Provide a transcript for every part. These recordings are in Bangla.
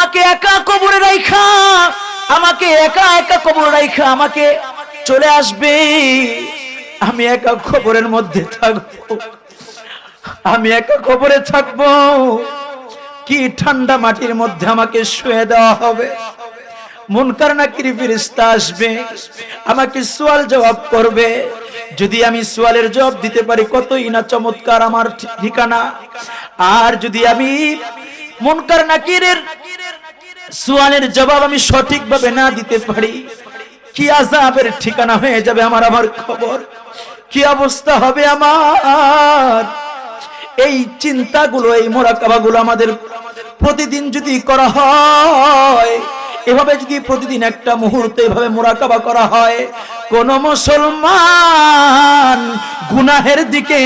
আমাকে একা কবরে রাইখা, আমাকে একা একা কবরে রাইখা, আমাকে চলে আসবে। আমি একা খবরের মধ্যে থাকব। আমি একা খবরে থাকব। কি ঠান্ডা মাটির মধ্যে আমাকে শুয়ে দেওয়া হবে? মুনকার নাকির ফিরিস্তা আসবে? আমাকে সোয়াল জবাব করবে। যদি আমি সোয়ালের জবাব দিতে পারি, কতই না চমৎকার আমার ঠিকানা। আর যদি আমি মুনকার নাকিরের সোয়ালের জবাব আমি সঠিকভাবে না দিতে পারি। কি আজাবের ঠিকানা হয়ে যাবে আমার আমার খবর? কি অবস্থা হবে আমার? এই চিন্তাগুলো, এই মোরাকাবাগুলো আমাদের প্রতিদিন যদি করা হয়, এভাবে যদি প্রতিদিন একটা মুহূর্তে এভাবে মোরাকাবা করা হয়, কোন মুসলমান গুনাহের দিকে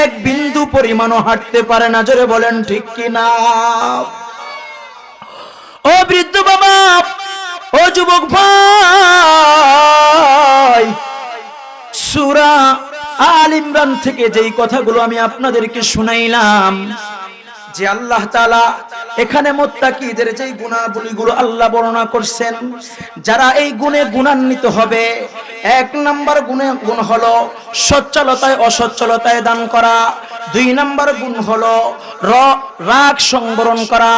এক বিন্দু পরিমাণও হাঁটতে পারে না। জোরে বলেন, ঠিক কিনা ও বৃদ্ধ বাবা, ও যুবক ভাই, সুরা আল ইমরান থেকে যেই কথাগুলো আমি আপনাদেরকে শুনাইলাম যে আল্লাহ তাআলা এখানে মোত্তাকিদের যেই গুণাবলীগুলো আল্লাহ বর্ণনা করছেন, যারা এই গুণে গুণান্বিত হবে, এক নাম্বার গুণে গুণ হলো সচ্ছলতায় অসচ্ছলতায় দান করা, দুই নাম্বার গুণ হলো রাগ সংবরণ করা,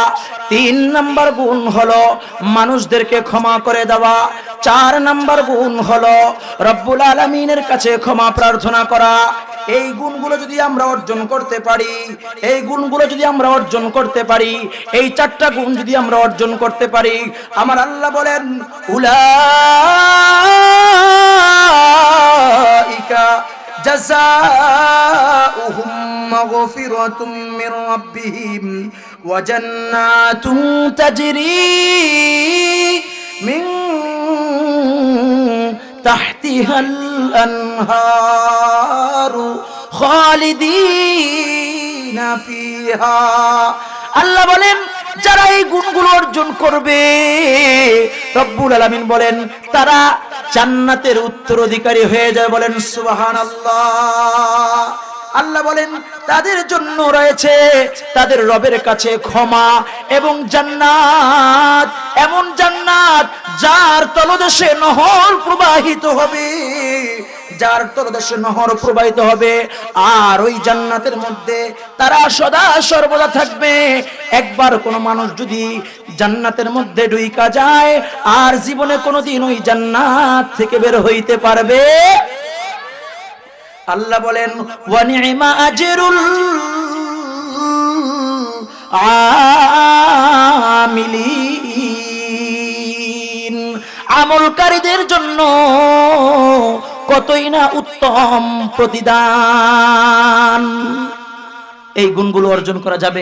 তিন নাম্বার গুণ হলো মানুষদেরকে ক্ষমা করে দেওয়া, চার নাম্বার গুণ হলো রব্বুল আলমিনের কাছে ক্ষমা প্রার্থনা করা এই গুণগুলো যদি আমরা অর্জন করতে পারি এই গুণগুলো যদি আমরা অর্জন করতে পারি এই চারটা গুণ যদি আমরা অর্জন করতে পারি আমার আল্লাহ বলেন উলাইকা جزاؤهم مغفرة من ربهم وجنات تجري من تحتها الأنهار خالدين فيها আল্লাহ বলেন যারা এই গুণগুলো অর্জন করবে রব্বুল আলামিন বলেন তারা জান্নাতের উত্তরাধিকারী হয়ে যায় বলেন সুবহানাল্লাহ আল্লাহ বলেন, তাদের জন্য রয়েছে তাদের রবের কাছে ক্ষমা এবং জান্নাত। এমন জান্নাত যার তলদেশে নহর প্রবাহিত হবে। যার তলদেশে নহর প্রবাহিত হবে, আর ওই জান্নাতের মধ্যে তারা সদা সর্বদা থাকবে। একবার কোনো মানুষ যদি জান্নাতের মধ্যে ডুইকা যায়, আর জীবনে কোনোদিন ওই জান্নাত থেকে বের হইতে পারবে। আল্লাহ বলেন ওয়ানিমা আজরুল আমিলিন। আমলকারীদের জন্য কতই না উত্তম প্রতিদান। এই গুণগুলো অর্জন করা যাবে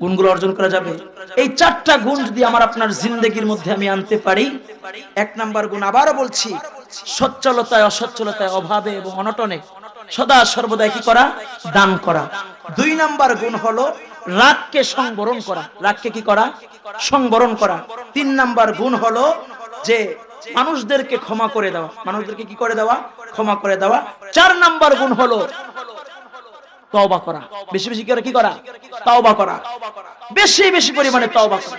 গুণগুলো অর্জন করা যাবে। এই চারটা গুণ যদি আমার আপনার জিন্দগির মধ্যে আমি আনতে পারি, এক নাম্বার গুণ আবারও বলছি সচ্ছলতায়, অসচ্ছলতায়, অভাবে এবং অনটনে সদা সর্বদা কি করা? দান করা। দুই নাম্বার গুণ হলো রাগকে সংবরণ করা। রাগকে কি করা? সংবরণ করা। তিন নাম্বার গুণ হলো যে মানুষদেরকে ক্ষমা করে দেওয়া। মানুষদেরকে কি করে দেওয়া? ক্ষমা করে দেওয়া। চার নাম্বার গুণ হলো তওবা করা। বেশি বেশি করে কি করা? তওবা করা। বেশি বেশি পরিমাণে তওবা করা।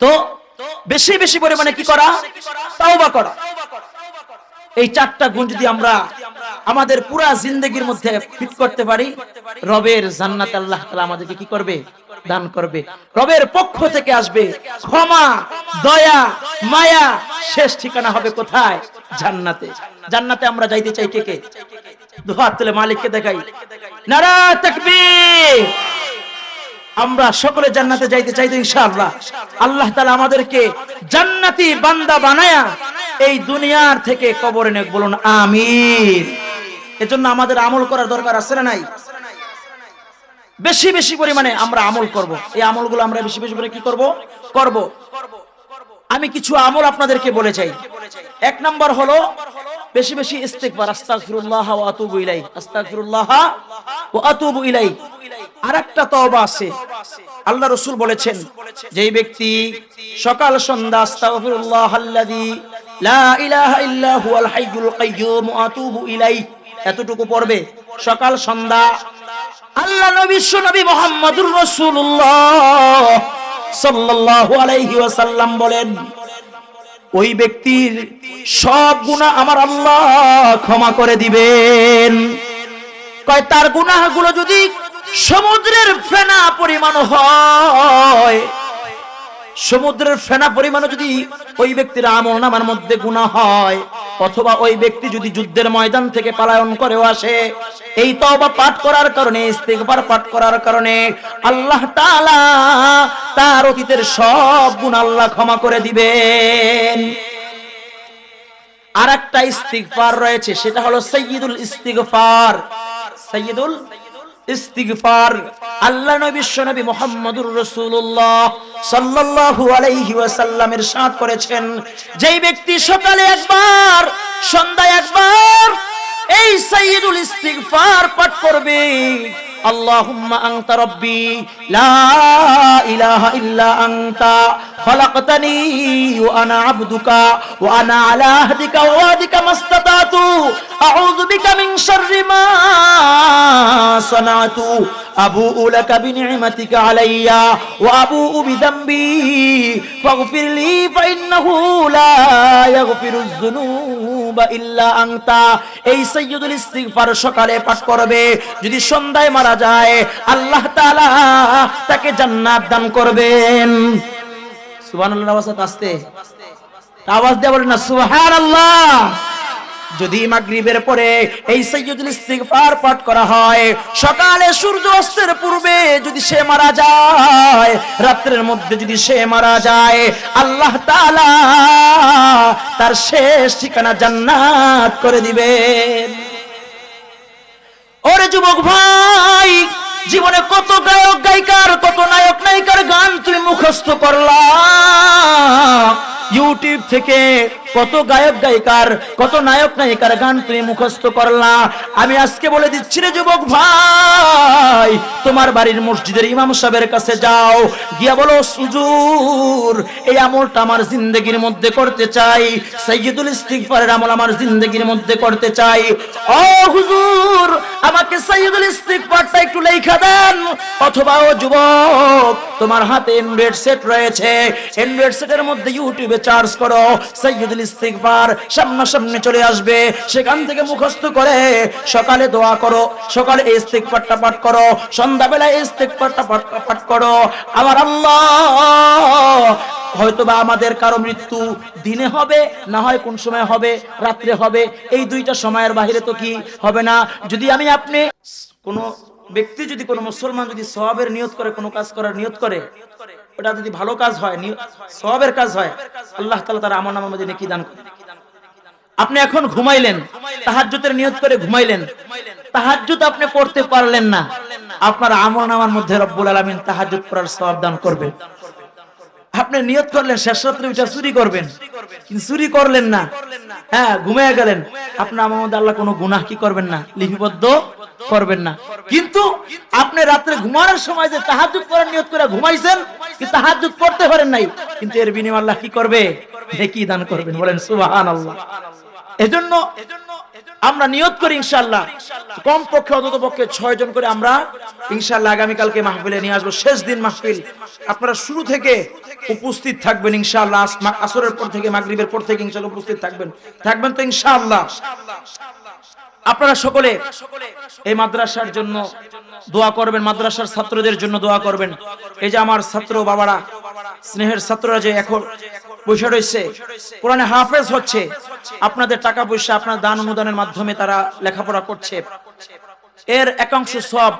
তো বেশি বেশি পরিমাণে কি করা? তওবা করা। এই চারটা গুণ যদি আমরা আমাদের পুরা জিন্দগির মধ্যে ফিট করতে পারি, রবের জান্নাত আল্লাহ তাআলা আমাদেরকে কি করবে? দান করবে। রবের পক্ষ থেকে আসবে, ক্ষমা, দয়া, মায়া, শেষ ঠিকানা হবে কোথায়? জান্নাতে। জান্নাতে আমরা যাইতে চাই কে কে? দুহাত তুলে মালিককে দেখাই। নারা তাকবীর! আমরা সকলে জান্নাতে যাইতে চাই তো ইনশাআল্লাহ। আল্লাহ তাআলা আমাদেরকে জান্নাতি বান্দা বানায়া এই দুনিয়ার থেকে কবরে নেক বলুন, আমিন। এজন্য আমাদের আমল করার দরকার আছে না নাই? বেশি বেশি পরিমাণে আমরা আমল করব। এই আমলগুলো আমরা বেশি বেশি করে কি করব? করব। আমি কিছু আমল আপনাদেরকে বলে চাই। এক নাম্বার হলো বেশি বেশি ইস্তেগফার, আস্তাগফিরুল্লাহ ওয়া আতুবু ইলাই আস্তাগফিরুল্লাহ ওয়া আতুবু ইলাই তওবা আছে। আল্লাহ রাসূল বলেছেন ব্যক্তি সকাল সন্ধ্যা আস্তাগফিরুল্লাহ আল্লাযী লা ইলাহা ইল্লা হুয়াল হাইয়ুল কাইয়্যুম আতুবু ইলাইহি। এতটুকু পড়বে। সকাল সন্ধ্যা আল্লাহ নবী নবী মুহাম্মদুর রাসূলুল্লাহ সাল্লাল্লাহু আলাইহি ওয়াসাল্লাম বলেন, ওই ব্যক্তির সব গুনাহ আমার আল্লাহ ক্ষমা করে দিবেন। কয়, তার গুনাহগুলো যদি সমুদ্রের ফেনা পরিমাণ হয়। সমুদ্রের ফেনা পরিমাণ যদি ওই ব্যক্তির আমল নামার মধ্যে গুনাহ হয়, অথবা ওই ব্যক্তি যদি যুদ্ধের ময়দান থেকে পালায়ন করেও আসে, এই তওবা পাঠ করার কারণে, ইস্তিগফার পাঠ করার কারণে আল্লাহ তাআলা তার অতীতের সব গুণ আল্লাহ ক্ষমা করে দিবেন। আর একটা ইস্তিগফার রয়েছে, সেটা হলো সাইয়্যিদুল ইস্তিগফার। সাইয়্যিদুল ইস্তিগফার। আল্লাহ নবী বিশ্বনবী মুহাম্মদুর রাসূলুল্লাহ সাল্লাল্লাহু আলাইহি ওয়াসাল্লাম ইরশাদ করেছেন, যেই ব্যক্তি সকালে একবার, সন্ধ্যায় একবার এই সাইয়্যিদুল ইস্তিগফার পাঠ করবে اللهم أنت ربي لا إله إلا أنت خلقتني وأنا عبدك وأنا على عهدك ووعدك ما استطعت أعوذ بك من شر ما صنعت أبوء لك بنعمتك علي وأبوء بذنبي فاغفر لي فإنه لا يغفر الذنوب إلا أنت এই সৈয়দুল ইস্তিগফার সকালে পাঠ করবে যদি সন্ধ্যায় মারা যায়, আল্লাহ তাকে জান্নাত দান করবেন। সকালে পূর্বে যদি সে মারা যায়, রাত্রের মধ্যে যদি সে মারা যায়, আল্লাহ তাআলা তার শেষ ঠিকানা জান্নাত করে দিবেন। ওরে যুবক ভাই, জীবনে কত গায়ক, গায়িকার, কত নায়ক, নায়িকার গান তুমি মুখস্থ করলা। ইউটিউব থেকে কত গায়ক গায়িকার, কত নায়ক নায়িকার গান তুমি মুখস্থ করলা। আমি আজকে বলে দিচ্ছি রে যুবক ভাই, তোমার বাড়ির মসজিদের ইমাম সাহেবের কাছে যাও, গিয়া বলো সুজুর এই আমলটা আমার জিন্দগির মধ্যে করতে চাই সৈয়দুল ইস্তিগফারের আমল আমার জিন্দগির মধ্যে করতে চাই। ও হুজুর, আমাকে সৈয়দুল ইস্তিগফারটা একটু লেখা দেন। অথবা, ও যুবক, তোমার হাতে অ্যান্ড্রয়েড সেট রয়েছে অ্যান্ড্রয়েড সেটের মধ্যে ইউটিউবে চার্জ করো সৈয়দুল ইস্তিগফার সামনাসামনি চলে আসবে। সেখান থেকে মুখস্থ করে সকালে দোয়া করো, সকালে এই ইস্তিগফারটা পাঠ করো সন্ধ্যাবেলা এই ইস্তিগফারটা পাঠ করো। আমার আল্লাহ, হয়তোবা আমাদের কারও মৃত্যু দিনে হবে, না হয় কোন সময় হবে, রাত্রে হবে। এই দুইটা সময়ের বাহিরে তো কি হবে না? যদি আমি আপনি কোনো ব্যক্তি, যদি কোনো মুসলমান যদি সওয়াবের নিয়ত করে, কোনো কাজ করার নিয়ত করে ওটা যদি ভালো কাজ হয় সওয়াবের কাজ হয়, আল্লাহ তাআলা তার আমল নামার মধ্যে নেকি দান করে। আপনি এখন ঘুমাইলেন, তাহাজ্জুদের নিয়ত করে ঘুমাইলেন, তাহাজ্জুদ আপনি পড়তে পারলেন না। আপনার আমল নামার মধ্যে রব্বুল আলামিন তাহাজ্জুদ পড়ার সওয়াব দান করবে। আপনি নিয়ত করলেন, শেষ রাত্রে উঠে চুরি করবেন। কিন্তু চুরি করলেন না। হ্যাঁ ঘুমিয়ে গেলেন। আপনার আমার মধ্যে আল্লাহ কোনো গুনাহ কি করবেন না? লিপিবদ্ধ করবেন না। কিন্তু আপনি রাত্রে ঘুমানোর সময় যে তাহাজ্জুদ করার নিয়ত করে ঘুমাইছেন কি তাহাজ্জুদ করতে পারেন নাই। কিন্তু এর বিনিময়ে আল্লাহ কি করবে? নেকি দান করবেন। বলেন, সুবহানাল্লাহ। এজন্য আমরা নিয়ত করি ইনশাআল্লাহ। কম পক্ষে অন্তত পক্ষে ছয় জন করে আমরা ইনশাআল্লাহ আগামী কালকে মাহফিলে নিয়ে আসব। শেষ দিন মাহফিল। আপনারা শুরু থেকে উপস্থিত থাকবেন ইনশাআল্লাহ। আস- আসরের পর থেকে, মাগরিবের পর থেকে ইনশাআল্লাহ উপস্থিত থাকবেন। থাকবেন তো ইনশাআল্লাহ। আপনারা সকলে এই মাদ্রাসার জন্য দোয়া করবেন, মাদ্রাসার ছাত্রদের জন্য দোয়া করবেন। এই যে আমার ছাত্র বাবারা, স্নেহের ছাত্ররা যে এখন বসে রয়েছে, কোরআনে হাফেজ হচ্ছে, আপনাদের টাকা পয়সা, আপনার দান অনুদানের মাধ্যমে তারা লেখাপড়া করছে। এর একাংশ সব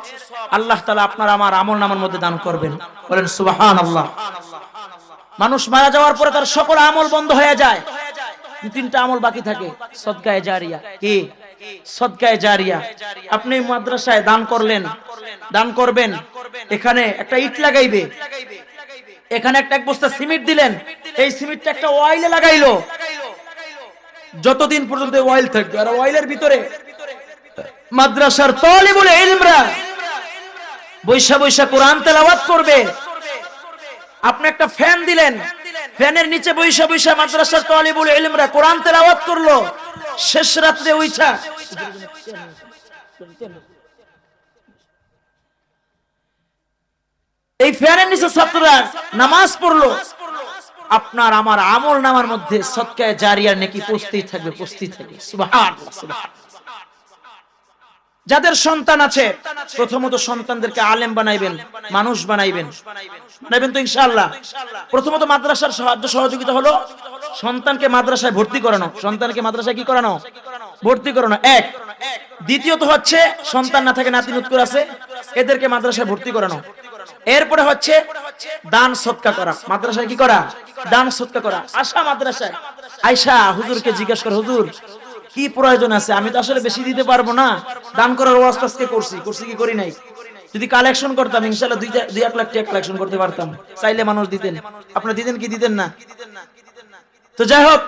আল্লাহ তালা আপনার আমার আমল নামার মধ্যে দান করবেন। বলেন সুবাহান আল্লাহ মানুষ মারা যাওয়ার পরে তার সকল আমল বন্ধ হয়ে যায়। দু তিনটা আমল বাকি থাকে, সদকায়ে জারিয়া। কি? সদকায়ে জারিয়া। আপনি মাদ্রাসায় দান করলেন। দান করবেন। এখানে একটা ইট লাগাইবে। এখানে একটা এক বস্তা সিমেন্ট দিলেন। এই সিমেন্টটা একটা অয়েলে লাগাইলো। যতদিন পর্যন্ত অয়েল থাকবে। আর অয়েলের ভিতরে মাদ্রাসার তালিবুল ইলমরা বৈশা বৈশা কোরআন তেলাওয়াত করবে। আপনি একটা ফ্যান দিলেন। ফ্যানের নিচে বৈশা বৈশা মাদ্রাসার তালিবুল ইলমরা কোরআন তেলাওয়াত করল। শেষ রাত্রে উইঠা। এই ফ্যানের নিচে ছাত্ররা নামাজ পড়ল। আপনার আমার আমল নামার মধ্যে সৎকায় জারিয়ার নেকি পুস্তেই থাকবে পুস্তি থাকবে। সুবহানাল্লাহ সুবহানাল্লাহ। যাদের সন্তান আছে, প্রথমত সন্তানদেরকে আলেম বানাইবেন, মানুষ বানাইবেন। বানাইবেন তো ইনশাআল্লাহ। প্রথমত মাদ্রাসার সাহায্য সহযোগিতা হলো সন্তানকে মাদ্রাসায় ভর্তি করানো। সন্তানকে মাদ্রাসায় কি করানো? ভর্তি করানো। এক। দ্বিতীয়ত হচ্ছে সন্তান না থাকে নাতি নুতকুর আছে, এদেরকে মাদ্রাসায় ভর্তি করানো। এরপরে হচ্ছে দান সৎকা করা। মাদ্রাসায় কি করা? দান সৎকা করা। আশা মাদ্রাসায়। আয়সা হুজুরকে জিজ্ঞাসা কর, হুজুর, কি প্রয়োজন আছে? আমি তো আসলে বেশি দিতে পারব না। দান করার ওয়াজটা আজকে করছি? করছি কি করি নাই? যদি কালেকশন করতাম, ইনশাআল্লাহ দুই দুই এক লাখ টাকা কালেকশন করতে পারতাম। চাইলে মানুষ দিতেন। আপনারা দিতেন কি দিতেন না? তো যাই হোক,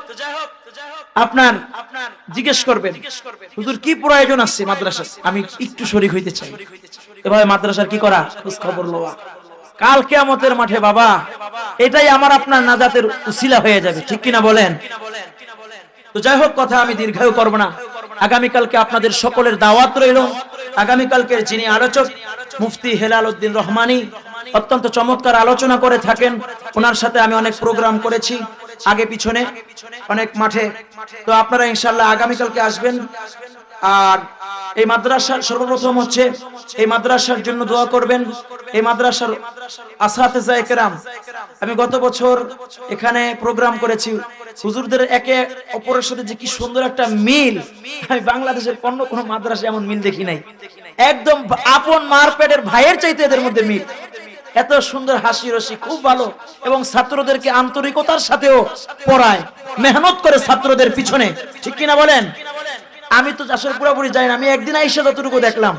আপনার জিজ্ঞেস করবেন, হুজুর, কি প্রয়োজন আছে মাদ্রাসা আমি একটু শরীক হইতে চাই। এভাবে মাদ্রাসার কি করা? খোঁজ খবর লওয়া। কাল কেয়ামতের মাঠে, বাবা, এটাই আমার আপনার নাজাতের উসিলা হয়ে যাবে। ঠিক কিনা বলেন? তো যাই হোক, কথা আমি দীর্ঘায়ু করব না। আগামীকালকে আপনাদের সকলের দাওয়াত রইল। আগামীকালকে যিনি আলোচক, মুফতি হেলাল উদ্দিন রহমানি, অত্যন্ত চমৎকার আলোচনা করে থাকেন। ওনার সাথে আমি অনেক প্রোগ্রাম করেছি, আগে পিছনে, অনেক মাঠে। তো আপনারা ইনশাল্লাহ আগামীকালকে আসবেন। আর এই মাদ্রাসার সর্বপ্রথম হচ্ছে এই মাদ্রাসার জন্য দোয়া করবেন। এই মাদ্রাসার আসাতে জায়কেরাম আমি গত বছর এখানে প্রোগ্রাম করেছি। হুজুরদের একে অপরের সাথে যে কি সুন্দর একটা মিল। আমি বাংলাদেশের অন্য কোনো মাদ্রাসা এমন মিল দেখি নাই। একদম আপন মারপেটের ভাইয়ের চাইতে এদের মধ্যে মিল। এত সুন্দর হাসি রসি, খুব ভালো। এবং ছাত্রদেরকে আন্তরিকতার সাথেও পড়ায়, মেহনত করে ছাত্রদের পিছনে। ঠিক কিনা বলেন? আমি তো আসলে পুরোপুরি যাই না আমি একদিন আইসা যতটুকু দেখলাম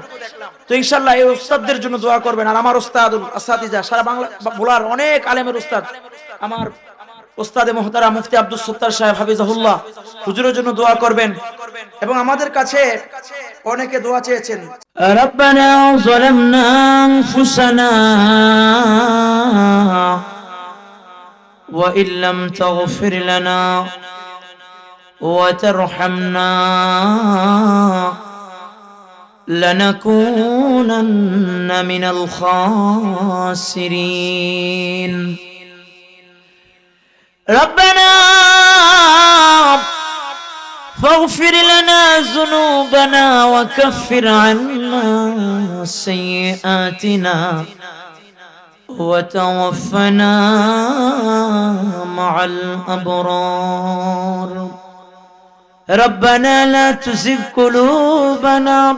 তো ইনশাল্লাহ এই উস্তাদদের জন্য দোয়া করবেন আর আমার উস্তাদুল আসাদিজা সারা বাংলা বলার অনেক আলেমের উস্তাদ আমার ওস্তাদে মোহতারা মুফতি আব্দুল সত্তার সাহেব হাফিজাহুল্লাহ হুজুরের জন্য দোয়া করবেন এবং আমাদের কাছে অনেকে দোয়া চেয়েছেন ربنا ظلمنا أنفسنا وإن لم تغفر لنا وترحمنا لنكونن من الخاسرين. ربنا فاغفر لنا ذنوبنا وكفر عنا سيئاتنا وتوفنا مع الأبرار. ربنا لا تزغ قلوبنا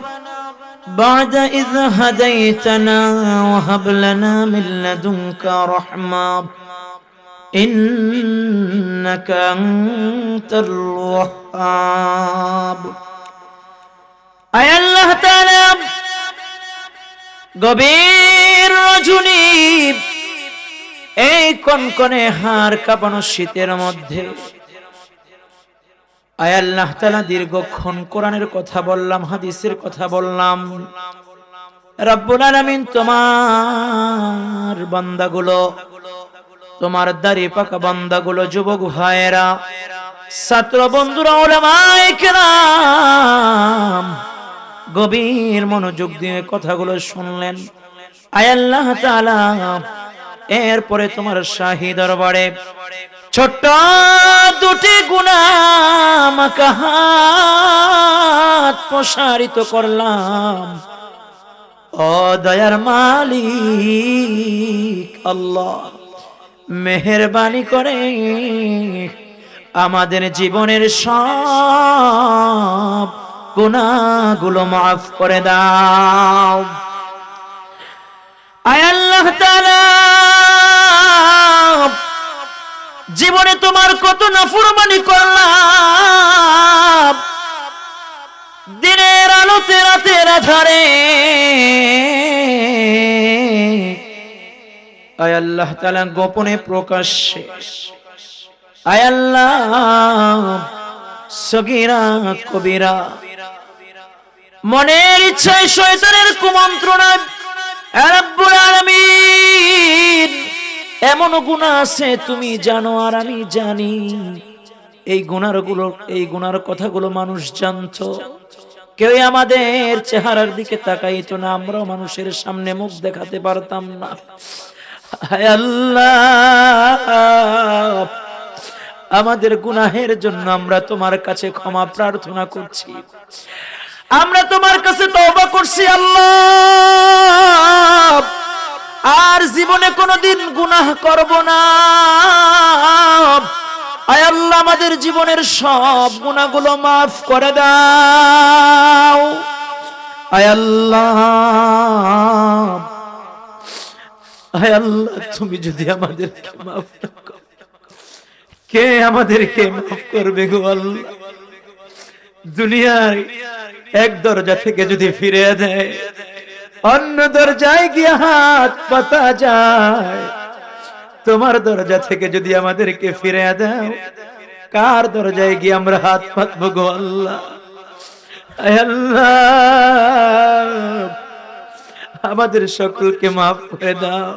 بعد إذ هديتنا وهب لنا من لدنك رحمة إنك أنت الوهاب أي الله تعالى গভীর রজনী এই কনকনে হার কাঁপানো শীতের মধ্যে আয় আল্লাহ তালা দীর্ঘক্ষণ কোরআনের কথা বললাম, হাদিসের কথা বললাম। রব্বুল তোমার বান্দাগুলো, তোমার দাড়ি পাকা বান্দাগুলো, যুবক ভাইয়েরা, ছাত্র বন্ধুরা, ওলামায়ে গভীর মনোযোগ দিয়ে কথাগুলো শুনলেন। আয় আল্লাহ তাআলা এরপরে তোমার শাহী দরবারে ছোট্ট দুটি গুনাম হাত প্রসারিত করলাম। ও দয়ার মালিক আল্লাহ, মেহরবানি করে আমাদের জীবনের সব গুনাহগুলো মাফ করে দাও। আয় আল্লাহ তাআলা জীবনে তোমার কত নাফরমানি করলাম। দিনের আলোতে রাতের আধারে। আয় আল্লাহ তাআলা গোপনে প্রকাশ্যে। আয় আল্লাহ সগীরা, কবিরা। মনের ইচ্ছায় শয়তানের কুমন্ত্রণা রব্বুল আলামিন। এমন গুণা আছে, তুমি জানো আর আমি জানি। এই গুনারগুলো, এই গুনার কথাগুলো মানুষ জানতো। কেউ আমাদের চেহারার দিকে তাকাইতো না, আমরাও মানুষের সামনে মুখ দেখাতে পারতাম না। আল্লাহ! আমাদের গুনাহের জন্য আমরা তোমার কাছে ক্ষমা প্রার্থনা করছি। আমরা তোমার কাছে তওবা করছি, আল্লাহ! আর জীবনে কোনোদিন গুনাহ করব না। আয় আল্লাহ, আমাদের জীবনের সব গুনাহগুলো মাফ করে দাও। আয় আল্লাহ আয় আল্লাহ, তুমি যদি আমাদেরকে মাফ কে আমাদেরকে মাফ করবে গো আল্লাহ? দুনিয়ায় এক দরজা থেকে যদি ফিরে দেয় অন্য দরজায় গিয়ে হাত পাতা যায়। তোমার দরজা থেকে যদি আমাদেরকে ফিরে দাও, কার দরজায় গিয়ে আমরা হাত পাতবো গো আল্লাহ? আমাদের সকলকে মাফ করে দাও।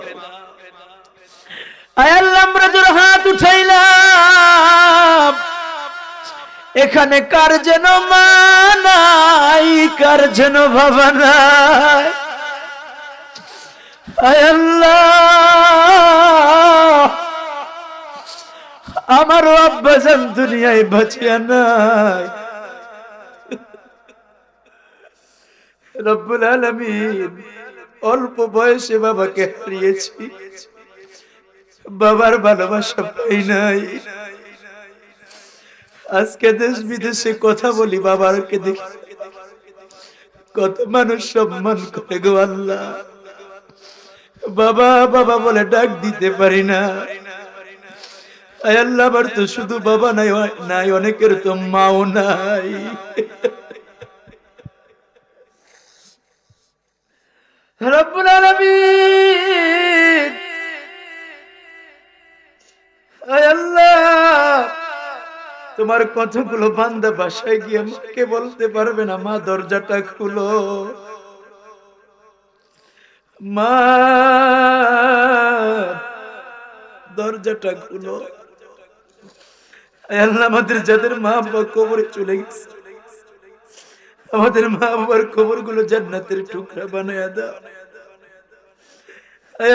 আমরা তোর হাত উঠাইলাম। এখানে কার যেন মা নাই, কার যেন নাই? আমারও আব্বাজান দুনিয়ায় বাঁচিয়া নাই। রব্বুল আলামিন, অল্প বয়সে বাবাকে হারিয়েছি। বাবার ভালোবাসা পাই নাই। আজকে দেশ বিদেশে কথা বলি বাবাকে দেখি। কত মানুষ সম্মান করে গো আল্লাহ। বাবা বাবা বলে ডাক দিতে পারি না। আল্লাহ তো শুধু বাবা নাই নাই, অনেকের তো মাও নাই। তোমার কথাগুলো বান্দা বাসায় গিয়ে মাকে বলতে পারবে না, মা দরজাটা খুলো। দরজাটা খুলো। আল্লাহ, আমাদের যাদের মা বাবা কবরে চলে গেছে, আমাদের মা বাবার কবরগুলো জান্নাতের টুকরা বানায় দাও।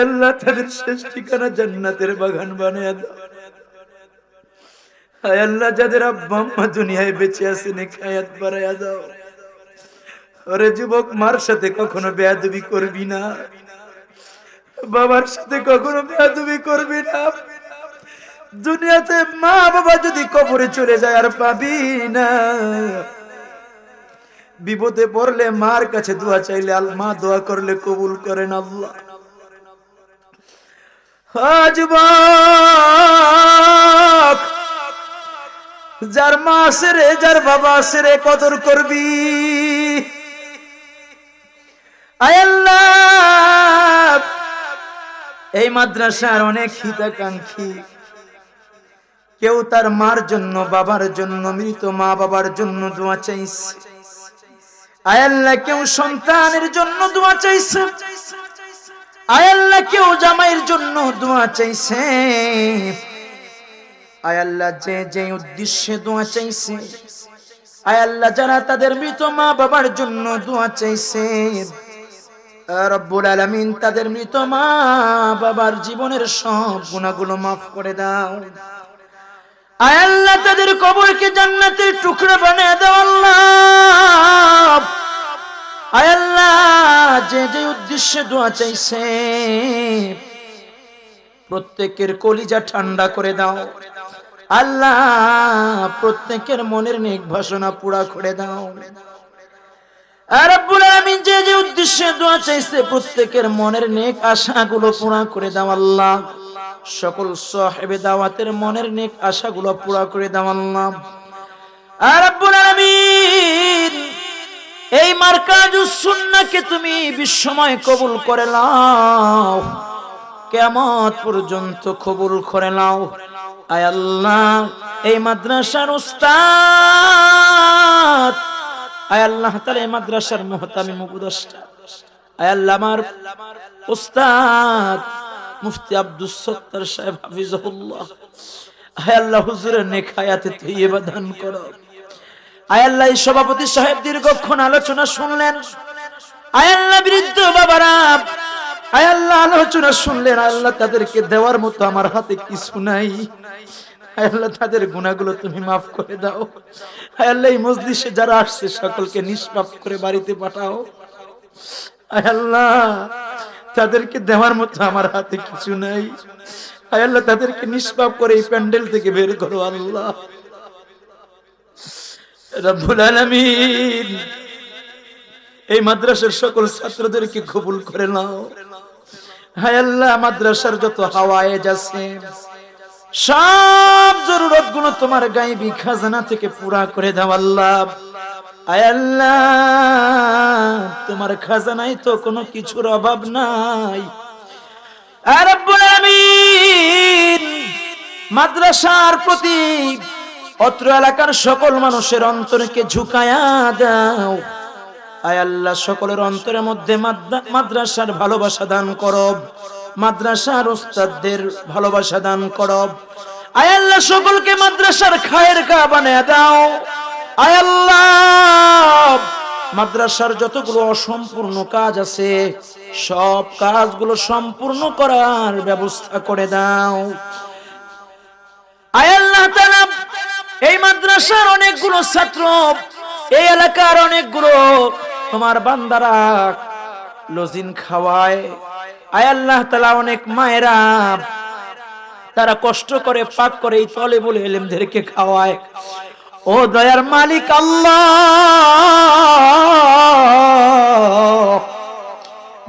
আল্লাহ, তাদের শেষ ঠিকানা জান্নাতের বাগান বানায় দাও। আল্লাহ, যাদের আব্বা আম্মা দুনিয়ায় বেঁচে আছে নেখায়াত বাড়ায়া দাও। ওরে যুবক, মার সাথে কখনো বেয়াদবি করবি না। বাবার সাথে কখনো বেয়াদবি করবি না। দুনিয়াতে মা বাবা যদি কবরে চলে যায় আর পাবি না। বিপদে পড়লে মার কাছে দোয়া চাইলে আল, মা দোয়া করলে কবুল করেন আল্লাহ। যার মা আছে রে, যার বাবা আছে রে, কদর করবি। এই মাদ্রাসার অনেক হিতাকাঙ্ক্ষী। কেউ তার মার জন্য, বাবার জন্য, মৃত মা বাবার জন্য দোয়া চাইছে। আয়াল্লাহ কেউ সন্তানের জন্য দোয়া চাইছে। আয়াল্লাহ কেউ জামাইয়ের জন্য দোয়া চাইছে। আয়াল্লাহ যে যে উদ্দেশ্যে দোয়া চাইছে। আয়াল্লাহ যারা তাদের মৃত মা বাবার জন্য দোয়া চাইছে। রব্বুল আলামিন তাদের মৃত মা বাবার জীবনের সব গুণাগুলো মাফ করে দাও। তাদের কবরকে জান্নাতের টুকরা বানিয়ে দাও আল্লাহ। যে যে উদ্দেশ্যে দোয়া চাইছে, প্রত্যেকের কলিজা ঠান্ডা করে দাও। আল্লাহ, প্রত্যেকের মনের নেক ভাষণা পুরা করে দাও। এই তুমি বিশ্বময় কবুল করে নাও। কিয়ামত পর্যন্ত কবুল করে নাও। আয় আল্লাহ, এই মাদ্রাসার উস্তাদ আল্লাহ মাদ্রাসার আমার উস্তাদ মুফতি আব্দুস সত্তার সাহেব হায়াতে দান করো। সভাপতি সাহেব দীর্ঘক্ষণ আলোচনা শুনলেন। আয় আল্লাহ বৃদ্ধ বাবারা, আয় আল্লাহ আলোচনা শুনলেন। আল্লাহ তাদেরকে দেওয়ার মতো আমার হাতে কিছু নাই। আল্লাহ, তাদের গুণাগুলো তুমি মাফ করে দাও। আল্লাহ, এই যারা আসছে, সকলকে নিষ্পাপ করে বাড়িতে পাঠাও। আল্লাহ, তাদেরকে দেওয়ার মতো আমার হাতে কিছু নাই। আল্লাহ, তাদেরকে নিষ্পাপ করে এই প্যান্ডেল থেকে বের করো, আল্লাহ। এই মাদ্রাসার সকল ছাত্রদেরকে কবুল করে নাও। হায় আল্লাহ, মাদ্রাসার যত হাওয়ায় যাচ্ছে সব জরুরতগুলো তোমার গাইবি খাজানা থেকে পুরা করে দাও, আল্লাহ। তোমার খাজানায় তো কোনো কিছুর অভাব নাই। মাদ্রাসার প্রতি অত্র এলাকার সকল মানুষের অন্তরকে ঝুঁকায়া দাও। আয় আল্লাহ, সকলের অন্তরের মধ্যে মাদ্রাসার ভালোবাসা দান করব মাদ্রাসার ওস্তাদদের ভালোবাসা দান করব আয় আল্লাহ সকলকে মাদ্রাসার খায়ের কা বানিয়ে দাও। আয় আল্লাহ, মাদ্রাসার যতগুলো অসম্পূর্ণ কাজ আছে, সব কাজগুলো সম্পূর্ণ করার ব্যবস্থা করে দাও। আয় আল্লাহ তাআলা, এই মাদ্রাসার অনেকগুলো ছাত্র, এই এলাকার অনেকগুলো তোমার বান্দারা লজিন খাওয়ায়। আয় আল্লাহ তালা অনেক মায়েরা, তারা কষ্ট করে, পাক করে এই তলে বলে এলেমদেরকে খাওয়ায়। ও দয়ার মালিক আল্লাহ!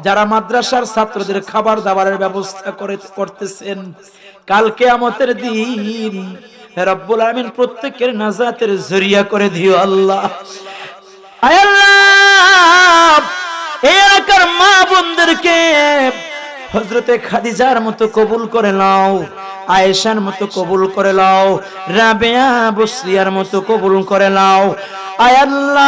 যারা মাদ্রাসার ছাত্রদের খাবার দাবারের ব্যবস্থা করে করতেছেন কালকে আমাদের দিন রব্বুল আমিন প্রত্যেকের নাজাতের জরিয়া করে দিও আল্লাহ। আল্লাহ! এলাকার মা বোনদেরকে হজরতে খাদিজার মতো কবুল করে নাও, আয়েশার মতো কবুল করে নাও, রাবেয়া বসরিয়ার মতো কবুল করে নাও। আয় আল্লাহ,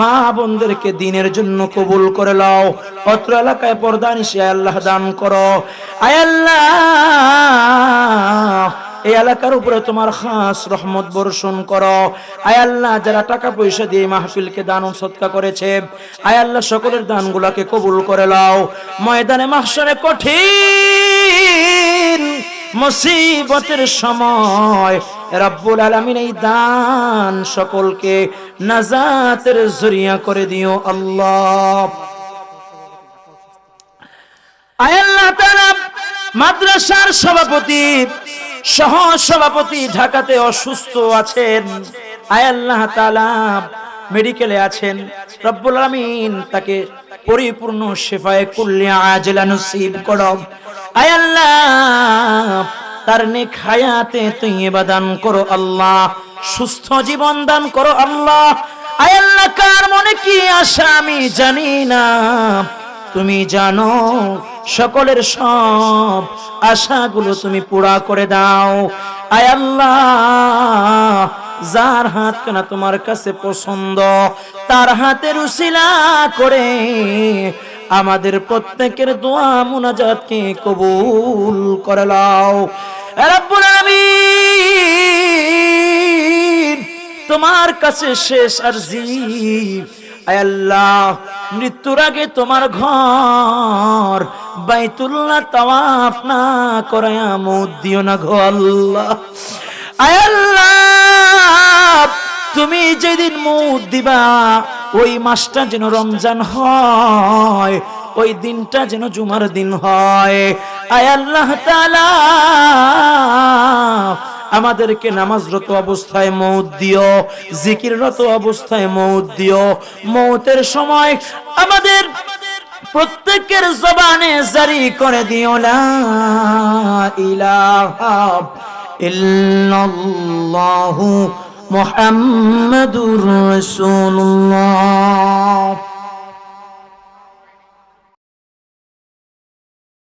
মা বোনদেরকে দিনের জন্য কবুল করে লাও অত্র এলাকায় পর্দা নিশে আল্লাহ দান করো। আয় আল্লাহ এই এলাকার উপরে তোমার খাস রহমত বর্ষণ করো। আয় আল্লাহ, যারা টাকা পয়সা দিয়ে মাহফিলকে দান সৎকা করেছে, আয় আল্লাহ সকলের দানগুলাকে কবুল করে লাও ময়দানে মাহশরে কঠিন মুসিবতের সময় রব্বুল আলামিন এই দান সকলকে নাজাতের জরিয়া করে দিও আল্লাহ। আয় আল্লাহ তাআলা মাদ্রাসার সভাপতি সহ সভাপতি ঢাকাতে অসুস্থ আছেন। আয় আল্লাহ মেডিকেলে আছেন। রব্বুল আলামিন তাকে পরিপূর্ণ শেফায়ে কুল্লিয়া আজলা নসিব করো। আয় আল্লাহ, তার নেক হায়াতে তৈয়বা দান করো আল্লাহ। সুস্থ জীবন দান করো আল্লাহ। আয় আল্লাহ, কার মনে কি আশা আমি জানি না। তুমি জানো সকলের সব আশাগুলো তুমি পুরা করে দাও। আয় আল্লাহ, যার হাত কেনা তোমার কাছে পছন্দ, তার হাতের উসিলা করে আমাদের প্রত্যেকের দোয়া মুনাজাতকে কবুল করে লাও তোমার কাছে শেষ আরজি আয় আল্লাহ, মৃত্যুর আগে তোমার ঘর বাইতুল্লাহ তাওয়াফ না করায়া মুদ দিও না গো আল্লাহ। আয় আল্লাহ, তুমি যেদিন মুদ দিবা, ওই মাসটা যেন রমজান হয়, ওই দিনটা যেন জুমার দিন হয়। আয় আল্লাহ তাআলা আমাদেরকে নামাজরত অবস্থায় মৌত দিও, জিকিররত অবস্থায় মৌত দিও। মৌতের সময় আমাদের প্রত্যেকের জবানে জারি করে দিও না ইলাহা ইল্লাল্লাহু মুহাম্মাদুর রাসূলুল্লাহ।